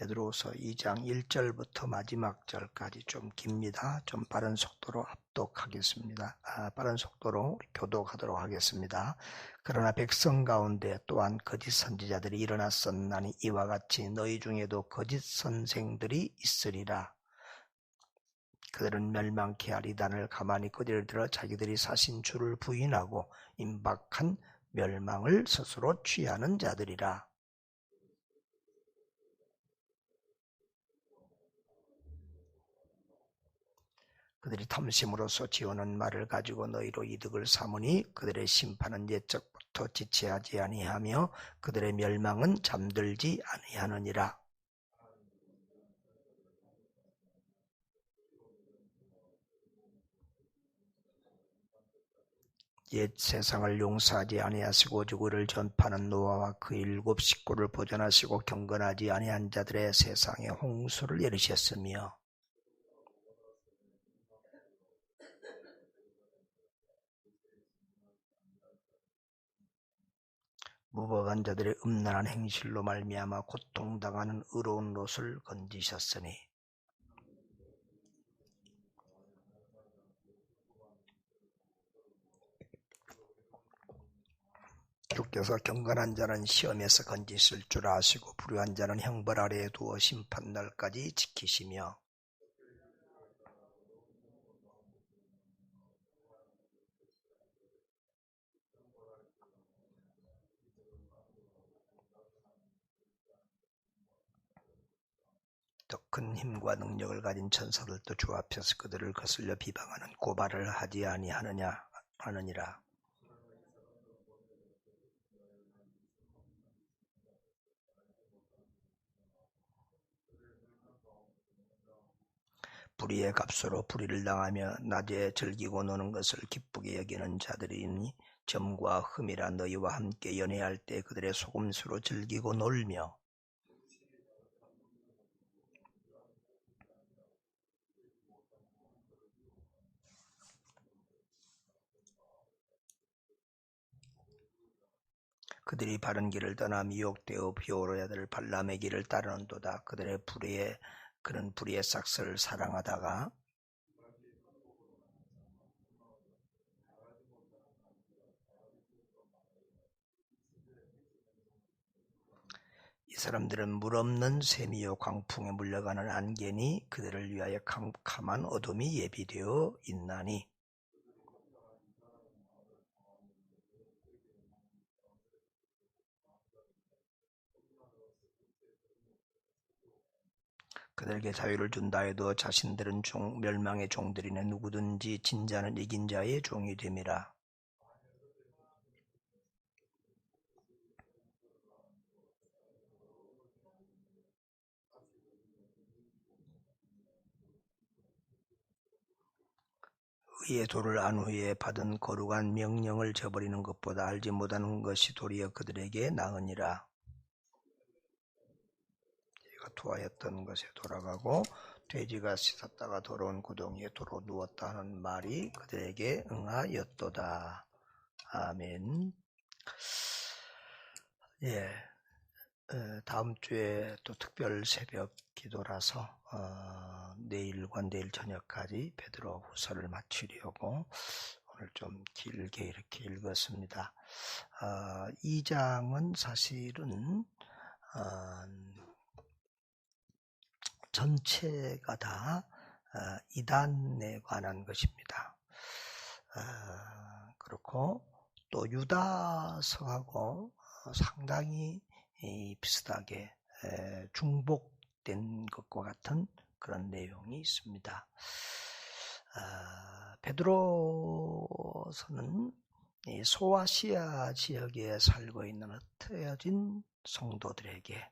베드로서 2장 1절부터 마지막 절까지 좀 깁니다. 좀 빠른 속도로 합독하겠습니다. 아, 빠른 속도로 교독하도록 하겠습니다. 그러나 백성 가운데 또한 거짓 선지자들이 일어났었나니 이와 같이 너희 중에도 거짓 선생들이 있으리라. 그들은 멸망케 할 이단을 가만히 거리를 들어 자기들이 사신 주를 부인하고 임박한 멸망을 스스로 취하는 자들이라. 그들이 탐심으로써 지어는 말을 가지고 너희로 이득을 삼으니 그들의 심판은 옛적부터 지체하지 아니하며 그들의 멸망은 잠들지 아니하느니라. 옛 세상을 용서하지 아니하시고 오직 를 전파하는 노아와 그 일곱 식구를 보존하시고 경건하지 아니한 자들의 세상에 홍수를 예르셨으며 무법한 자들의 음란한 행실로 말미암아 고통당하는 의로운 롯을 건지셨으니. 주께서 경건한 자는 시험에서 건지실 줄 아시고 불의한 자는 형벌 아래에 두어 심판날까지 지키시며 더 큰 힘과 능력을 가진 천사들도 주 앞에서 그들을 거슬려 비방하는 고발을 하지 아니하느냐 하느니라. 불의의 값으로 불의를 당하며 낮에 즐기고 노는 것을 기쁘게 여기는 자들이니 점과 흠이라 너희와 함께 연애할 때 그들의 소금수로 즐기고 놀며 그들이 바른 길을 떠나 미혹되어 비오르야들 발람의 길을 따르는도다. 그들의 불의에 그는 불의의 싹스를 사랑하다가 이 사람들은 물 없는 샘이요 광풍에 물려가는 안개니 그들을 위하여 캄캄한 어둠이 예비되어 있나니 그들에게 자유를 준다 해도 자신들은 종, 멸망의 종들이네 누구든지 진자는 이긴 자의 종이 됨이라. 의의 도를 안 후에 받은 거룩한 명령을 저버리는 것보다 알지 못하는 것이 도리어 그들에게 나으니라. 투하였던 것에 돌아가고 돼지가 씻었다가 돌아온 구덩이에 도로 누웠다 하는 말이 그들에게 응하였도다. 아멘. 예. 어, 다음 주에 또 특별 새벽 기도라서 어, 내일과 내일 저녁까지 베드로 후서를 마치려고 오늘 좀 길게 이렇게 읽었습니다. 어, 이 장은 사실은 어, 전체가 다 어, 이단에 관한 것입니다. 어, 그렇고 또 유다서하고 어, 상당히 비슷하게 중복된 것과 같은 그런 내용이 있습니다. 베드로서는 소아시아 지역에 살고 있는 흩어진 성도들에게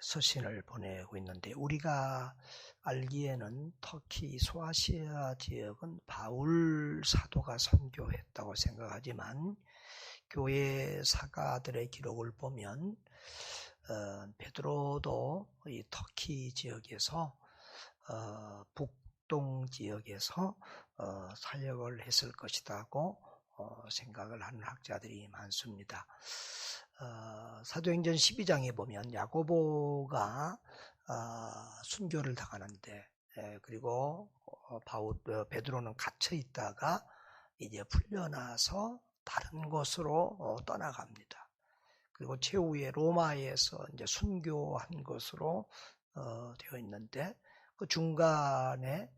서신을 보내고 있는데 우리가 알기에는 터키 소아시아 지역은 바울 사도가 선교했다고 생각하지만 교회 사가들의 기록을 보면 어, 베드로도 이 터키 지역에서 어, 북동 지역에서 어, 사역을 했을 것이라고 어, 생각을 하는 학자들이 많습니다. 어, 사도행전 12장에 보면 야고보가 어, 순교를 당하는데 예, 그리고 어, 바울 어, 베드로는 갇혀 있다가 이제 풀려나서 다른 곳으로 어, 떠나갑니다. 그리고 최후에 로마에서 이제 순교한 것으로 어, 되어 있는데 그 중간에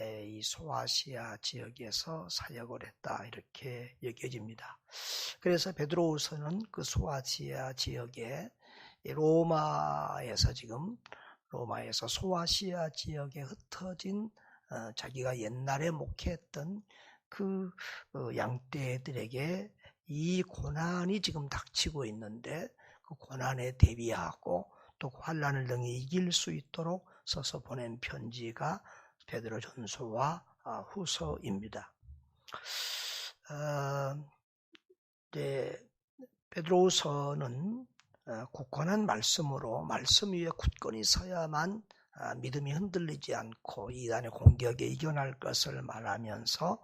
이 소아시아 지역에서 사역을 했다 이렇게 여겨집니다. 그래서 베드로우서는 그 소아시아 지역에 로마에서 지금 로마에서 소아시아 지역에 흩어진 어, 자기가 옛날에 목회했던 그 어, 양떼들에게 이 고난이 지금 닥치고 있는데 그 고난에 대비하고 또 환란을 능히 이길 수 있도록 써서 보낸 편지가 베드로 전서와 아, 후서입니다. 어, 네, 베드로서는 어, 굳건한 말씀으로 말씀 위에 굳건히 서야만 아, 믿음이 흔들리지 않고 이단의 공격에 이겨날 것을 말하면서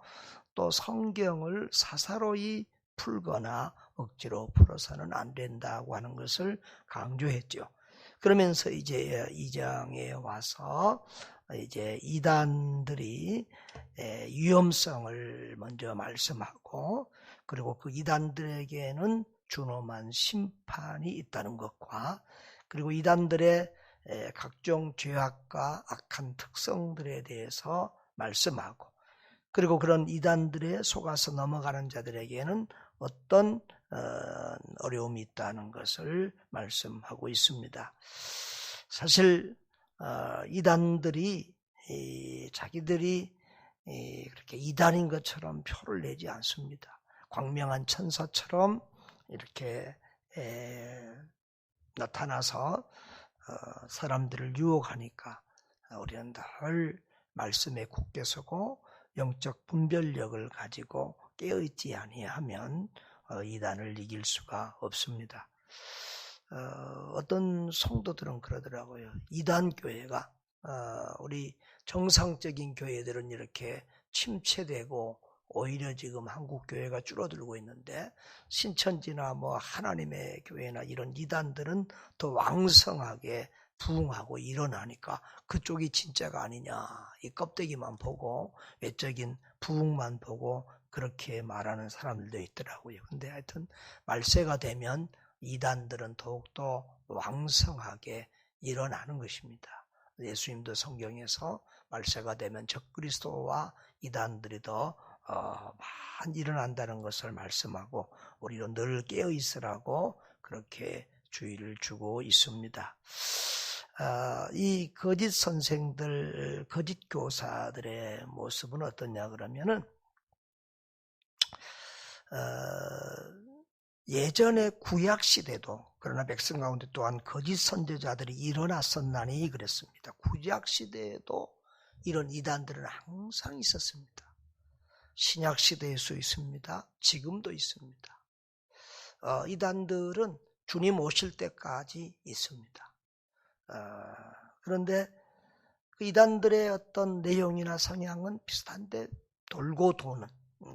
또 성경을 사사로이 풀거나 억지로 풀어서는 안 된다고 하는 것을 강조했죠. 그러면서 이제 이 장에 와서 이제 이단들이 위험성을 먼저 말씀하고 그리고 그 이단들에게는 준엄한 심판이 있다는 것과 그리고 이단들의 각종 죄악과 악한 특성들에 대해서 말씀하고 그리고 그런 이단들의 속아서 넘어가는 자들에게는 어떤 어, 어려움이 있다는 것을 말씀하고 있습니다. 사실 어, 이단들이 자기들이 그렇게 이단인 것처럼 표를 내지 않습니다. 광명한 천사처럼 이렇게 나타나서 어, 사람들을 유혹하니까 우리는 늘 말씀에 굳게 서고 영적 분별력을 가지고 깨어있지 아니하면 어, 이단을 이길 수가 없습니다. 어, 떤 성도들은 그러더라고요. 이단 교회가 어, 우리 정상적인 교회들은 이렇게 침체되고 오히려 지금 한국 교회가 줄어들고 있는데 신천지나 뭐 하나님의 교회나 이런 이단들은 더 왕성하게 부흥하고 일어나니까 그쪽이 진짜가 아니냐. 이 껍데기만 보고 외적인 부흥만 보고 그렇게 말하는 사람들도 있더라고요. 근데 하여튼 말세가 되면 이단들은 더욱더 왕성하게 일어나는 것입니다. 예수님도 성경에서 말세가 되면 적그리스도와 이단들이 더 어, 많이 일어난다는 것을 말씀하고 우리로 늘 깨어 있으라고 그렇게 주의를 주고 있습니다. 아, 이 거짓 선생들, 거짓 교사들의 모습은 어떠냐 그러면은 어, 예전에 구약 시대도 그러나 백성 가운데 또한 거짓 선제자들이 일어났었나니 그랬습니다. 구약 시대에도 이런 이단들은 항상 있었습니다. 신약 시대에서 있습니다. 지금도 있습니다. 어, 이단들은 주님 오실 때까지 있습니다. 어, 그런데 그 이단들의 어떤 내용이나 성향은 비슷한데 돌고 도는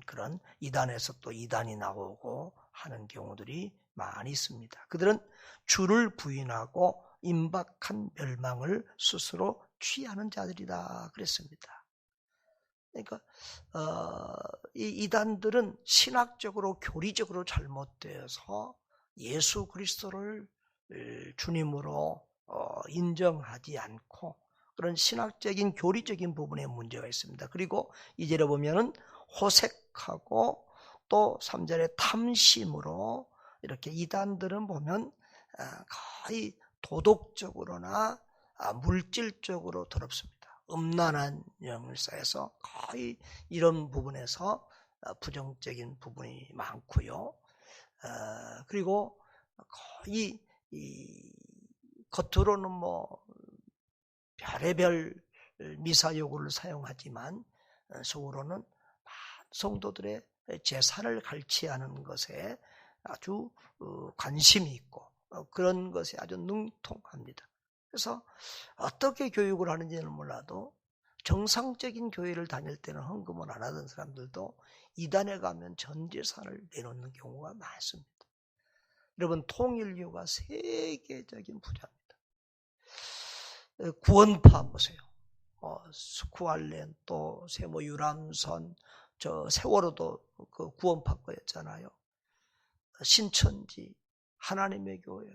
그런 이단에서 또 이단이 나오고 하는 경우들이 많이 있습니다. 그들은 주를 부인하고 임박한 멸망을 스스로 취하는 자들이다 그랬습니다. 그러니까 어, 이 이단들은 신학적으로 교리적으로 잘못되어서 예수 그리스도를 주님으로 어, 인정하지 않고 그런 신학적인 교리적인 부분에 문제가 있습니다. 그리고 이제를 보면은 호색하고 또 3절에 탐심으로 이렇게 이단들은 보면 아, 거의 도덕적으로나 아, 물질적으로 더럽습니다. 음란한 영을 쌓여서 거의 이런 부분에서 아, 부정적인 부분이 많고요. 그리고 거의 겉으로는 뭐 별의별 미사여구를 사용하지만 어, 속으로는 성도들의 재산을 갈취하는 것에 아주 어, 관심이 있고 어, 그런 것에 아주 능통합니다. 그래서 어떻게 교육을 하는지는 몰라도 정상적인 교회를 다닐 때는 헌금을 안 하던 사람들도 이단에 가면 전 재산을 내놓는 경우가 많습니다. 여러분 통일교가 세계적인 부자입니다. 구원파 보세요. 어, 스쿠알렌 또 세모 유람선 저 세월호도 그 구원파 거였잖아요. 신천지 하나님의 교회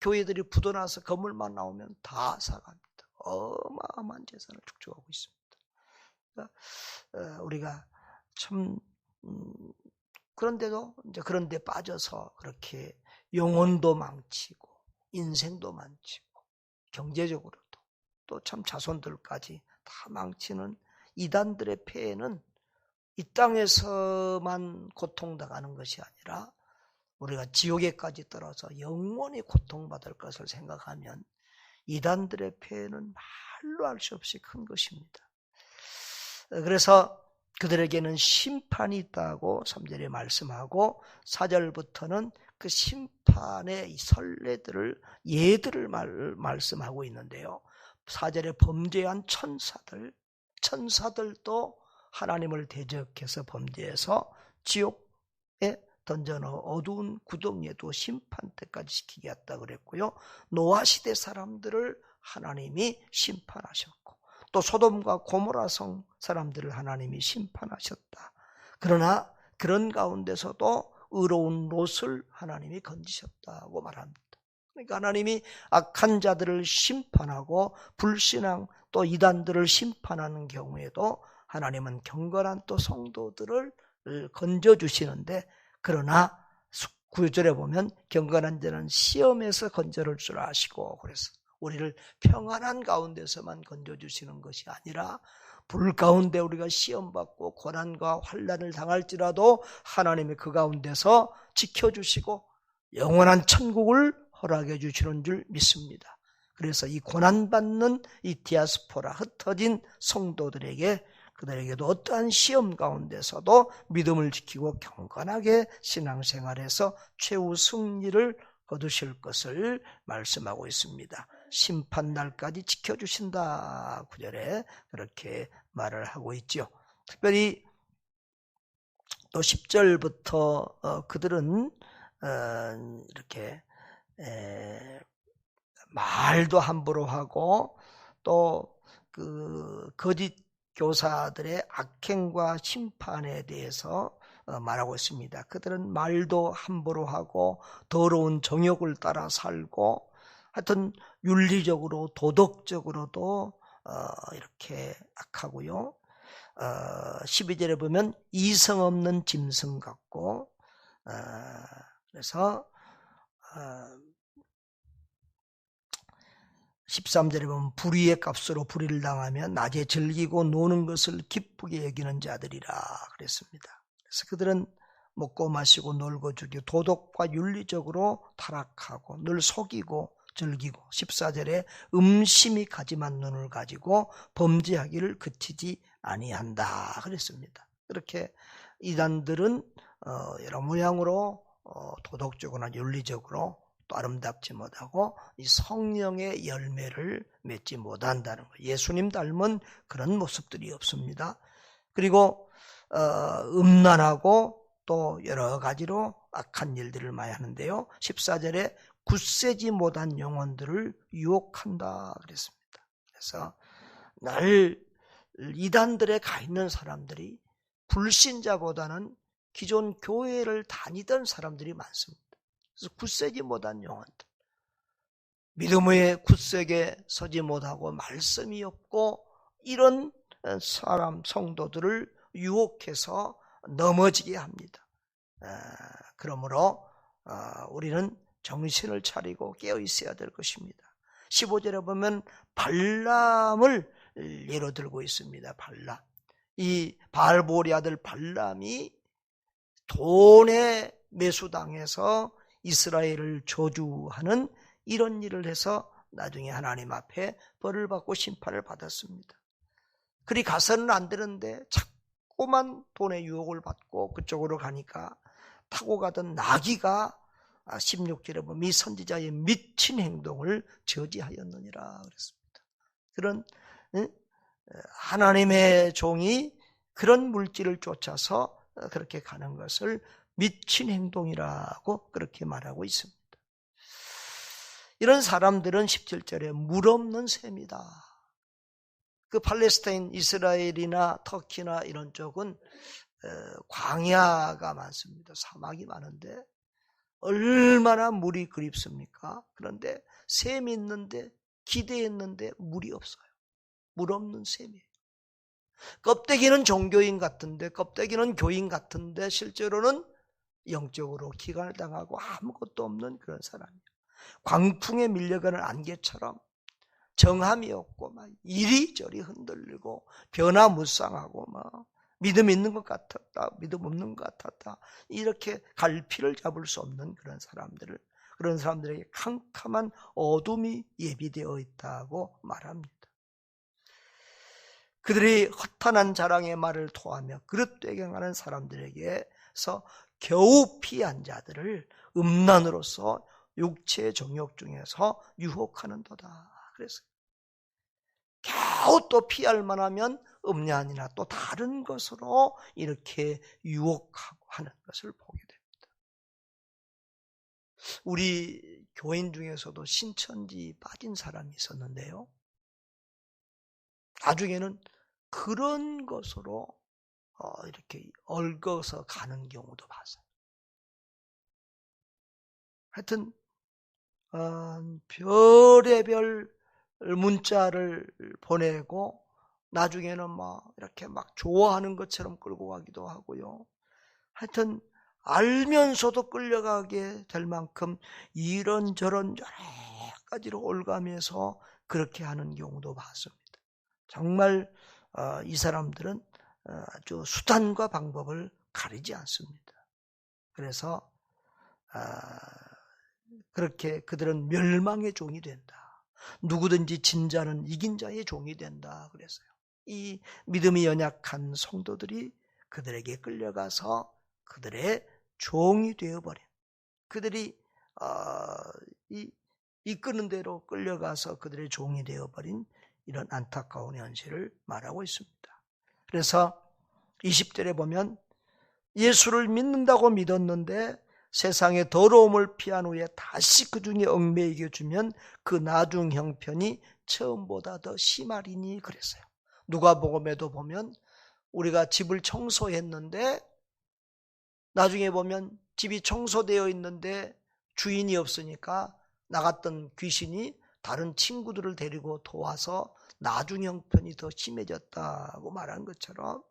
교회들이 부도나서 건물만 나오면 다 사갑니다. 어마어마한 재산을 축적하고 있습니다. 그러니까 어, 우리가 참 음, 그런데도 이제 그런데 빠져서 그렇게 영혼도 망치고 인생도 망치고 경제적으로도 또 참 자손들까지 다 망치는 이단들의 폐해는 이 땅에서만 고통당하는 것이 아니라 우리가 지옥에까지 떨어져 영원히 고통받을 것을 생각하면 이단들의 폐해는 말로 할수 없이 큰 것입니다. 그래서 그들에게는 심판이 있다고 3절에 말씀하고 4절부터는 그 심판의 설레들을 예들을 말, 말씀하고 있는데요. 4절에 범죄한 천사들, 천사들도 하나님을 대적해서 범죄해서 지옥에 던져넣어 어두운 구덩이에 도 심판 때까지 시키겠다 그랬고요. 노아 시대 사람들을 하나님이 심판하셨고 또 소돔과 고모라 성 사람들을 하나님이 심판하셨다. 그러나 그런 가운데서도 의로운 롯을 하나님이 건지셨다고 말합니다. 그러니까 하나님이 악한 자들을 심판하고 불신앙 또 이단들을 심판하는 경우에도 하나님은 경건한 또 성도들을 건져 주시는데 그러나 구절에 보면 경건한 자는 시험에서 건져올 줄 아시고 그래서 우리를 평안한 가운데서만 건져 주시는 것이 아니라 불 가운데 우리가 시험 받고 고난과 환란을 당할지라도 하나님이 그 가운데서 지켜 주시고 영원한 천국을 허락해 주시는 줄 믿습니다. 그래서 이 고난 받는 이 디아스포라 흩어진 성도들에게 그들에게도 어떠한 시험 가운데서도 믿음을 지키고 경건하게 신앙생활에서 최후 승리를 거두실 것을 말씀하고 있습니다. 심판날까지 지켜주신다. 구절에 그렇게 말을 하고 있죠. 특별히 또 10절부터 어, 그들은 어, 이렇게 말도 함부로 하고 또 그 거짓 교사들의 악행과 심판에 대해서 어, 말하고 있습니다. 그들은 말도 함부로 하고 더러운 정욕을 따라 살고 하여튼 윤리적으로 도덕적으로도 어, 이렇게 악하고요. 12절에 어, 보면 이성 없는 짐승 같고 그래서 13절에 보면 불의의 값으로 불의를 당하면 낮에 즐기고 노는 것을 기쁘게 여기는 자들이라 그랬습니다. 그래서 그들은 먹고 마시고 놀고 죽이고 도덕과 윤리적으로 타락하고 늘 속이고 즐기고 14절에 음심이 가지만 눈을 가지고 범죄하기를 그치지 아니한다 그랬습니다. 그렇게 이단들은 어, 여러 모양으로 어, 도덕적으로나 윤리적으로 또 아름답지 못하고 이 성령의 열매를 맺지 못한다는 거예요. 예수님 닮은 그런 모습들이 없습니다. 그리고 어, 음란하고 또 여러 가지로 악한 일들을 많이 하는데요. 14절에 굳세지 못한 영혼들을 유혹한다 그랬습니다. 그래서 늘 이단들에 가 있는 사람들이 불신자보다는 기존 교회를 다니던 사람들이 많습니다. 그래서 굳세지 못한 영혼들. 믿음의 굳세게 서지 못하고 말씀이 없고 이런 사람 성도들을 유혹해서 넘어지게 합니다. 그러므로 어, 우리는 정신을 차리고 깨어 있어야 될 것입니다. 15절에 보면 발람을 예로 들고 있습니다. 발람. 이 발보리 아들 발람이 돈에 매수당해서 이스라엘을 저주하는 이런 일을 해서 나중에 하나님 앞에 벌을 받고 심판을 받았습니다. 그리 가서는 안 되는데 자꾸만 돈의 유혹을 받고 그쪽으로 가니까 타고 가던 나귀가 16절에 보면 이 선지자의 미친 행동을 저지하였느니라 그랬습니다. 그런 하나님의 종이 그런 물질을 쫓아서 그렇게 가는 것을 미친 행동이라고 그렇게 말하고 있습니다. 이런 사람들은 17절에 물 없는 셈이다. 그 팔레스타인, 이스라엘이나 터키나 이런 쪽은 광야가 많습니다. 사막이 많은데 얼마나 물이 그립습니까? 그런데 샘이 있는데 기대했는데 물이 없어요. 물 없는 셈이에요. 껍데기는 종교인 같은데 껍데기는 교인 같은데 실제로는 영적으로 기간을 당하고 아무것도 없는 그런 사람이에요. 광풍에 밀려가는 안개처럼 정함이 없고 막 이리저리 흔들리고 변화무쌍하고 막 믿음 있는 것 같았다, 믿음 없는 것 같았다 이렇게 갈피를 잡을 수 없는 그런 사람들을 그런 사람들에게 캄캄한 어둠이 예비되어 있다고 말합니다. 그들이 허탄한 자랑의 말을 토하며 그릇되경하는 사람들에게서 겨우 피한 자들을 음란으로서 육체의 정욕 중에서 유혹하는도다. 그래서 겨우 또 피할 만하면 음란이나 또 다른 것으로 이렇게 유혹하고 하는 것을 보게 됩니다. 우리 교인 중에서도 신천지 빠진 사람이 있었는데요. 나중에는 그런 것으로 어, 이렇게 얽어서 가는 경우도 봤어요. 하여튼 어, 별의별 문자를 보내고 나중에는 막 이렇게 막 좋아하는 것처럼 끌고 가기도 하고요. 하여튼 알면서도 끌려가게 될 만큼 이런저런 여러 가지로 올가면서 그렇게 하는 경우도 봤습니다. 정말 어, 이 사람들은 어, 아주 수단과 방법을 가리지 않습니다. 그래서 아, 그렇게 그들은 멸망의 종이 된다. 누구든지 진자는 이긴 자의 종이 된다. 그래서요. 이 믿음이 연약한 성도들이 그들에게 끌려가서 그들의 종이 되어버린 그들이 어, 이, 이끄는 대로 끌려가서 그들의 종이 되어버린 이런 안타까운 현실을 말하고 있습니다. 그래서 20절에 보면 예수를 믿는다고 믿었는데 세상의 더러움을 피한 후에 다시 그 중에 얽매이게 주면 그 나중 형편이 처음보다 더 심하리니 그랬어요. 누가복음에도 보면 우리가 집을 청소했는데 나중에 보면 집이 청소되어 있는데 주인이 없으니까 나갔던 귀신이 다른 친구들을 데리고 도와서 나중 형편이 더 심해졌다고 말한 것처럼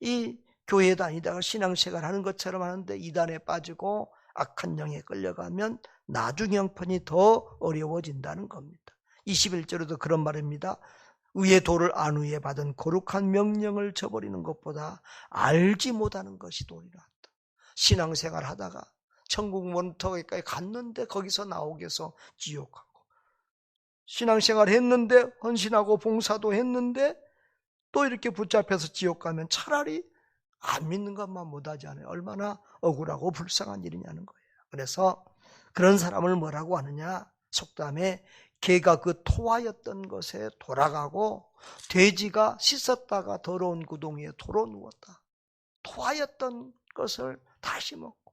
이 교회 다니다가 신앙생활 하는 것처럼 하는데 이단에 빠지고 악한 영에 끌려가면 나중 형편이 더 어려워진다는 겁니다. 21절에도 그런 말입니다. 위의 도를 안 위에 받은 거룩한 명령을 저버리는 것보다 알지 못하는 것이 도리라. 신앙생활 하다가 천국 원터에까지 갔는데 거기서 나오게 해서 지옥하고 신앙생활 했는데 헌신하고 봉사도 했는데 또 이렇게 붙잡혀서 지옥 가면 차라리 안 믿는 것만 못하지 않아요. 얼마나 억울하고 불쌍한 일이냐는 거예요. 그래서 그런 사람을 뭐라고 하느냐? 속담에 개가 그 토하였던 것에 돌아가고 돼지가 씻었다가 더러운 구덩 이에 도로 누웠다. 토하였던 것을 다시 먹고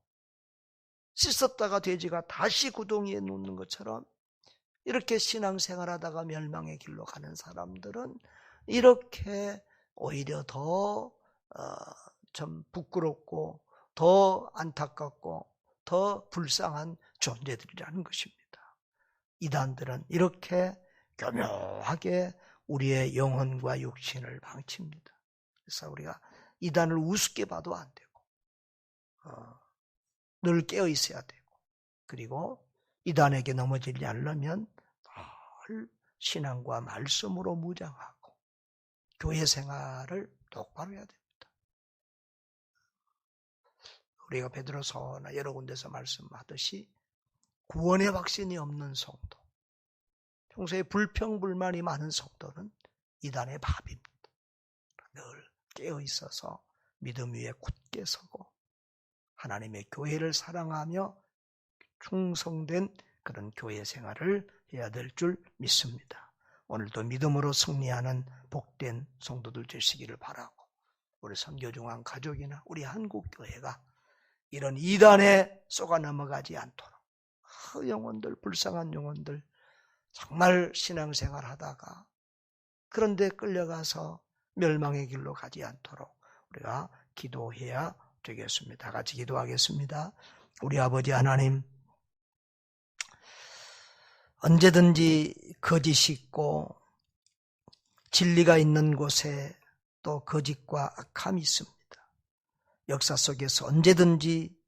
씻었다가 돼지가 다시 구덩이에 눕는 것처럼 이렇게 신앙생활 하다가 멸망의 길로 가는 사람들은 이렇게 오히려 더, 어, 좀 부끄럽고 더 안타깝고 더 불쌍한 존재들이라는 것입니다. 이단들은 이렇게 교묘하게 우리의 영혼과 육신을 방칩니다. 그래서 우리가 이단을 우습게 봐도 안 되고, 어, 늘 깨어 있어야 되고, 그리고 이단에게 넘어지지 않으려면 늘 신앙과 말씀으로 무장하고 교회 생활을 똑바로 해야 됩니다. 우리가 베드로서나 여러 군데서 말씀하듯이 구원의 확신이 없는 성도, 평소에 불평불만이 많은 성도는 이단의 밥입니다. 늘 깨어 있어서 믿음 위에 굳게 서고 하나님의 교회를 사랑하며 충성된 그런 교회 생활을 해야 될 줄 믿습니다. 오늘도 믿음으로 승리하는 복된 성도들 되시기를 바라고 우리 선교중앙 가족이나 우리 한국교회가 이런 이단에 쏘가 넘어가지 않도록 그 영혼들 불쌍한 영혼들 정말 신앙생활 하다가 그런데 끌려가서 멸망의 길로 가지 않도록 우리가 기도해야 되겠습니다. 다 같이 기도하겠습니다. 우리 아버지 하나님, 언제든지 거짓이 있고 진리가 있는 곳에 또 거짓과 악함이 있습니다. 역사 속에서 언제든지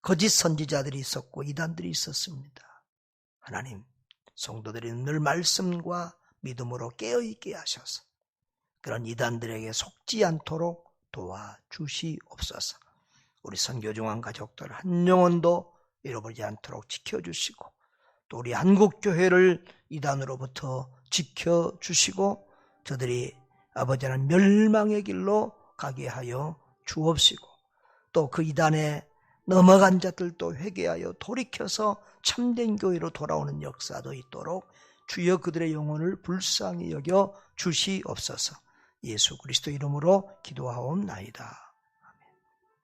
거짓 선지자들이 있었고 이단들이 있었습니다. 하나님, 성도들이 늘 말씀과 믿음으로 깨어있게 하셔서 그런 이단들에게 속지 않도록 도와주시옵소서. 우리 선교중앙 가족들 한 영혼도 잃어버리지 않도록 지켜주시고 또 우리 한국교회를 이단으로부터 지켜주시고 저들이 아버지는 멸망의 길로 가게 하여 주옵시고 또 그 이단에 넘어간 자들도 회개하여 돌이켜서 참된 교회로 돌아오는 역사도 있도록 주여 그들의 영혼을 불쌍히 여겨 주시옵소서. 예수 그리스도 이름으로 기도하옵나이다.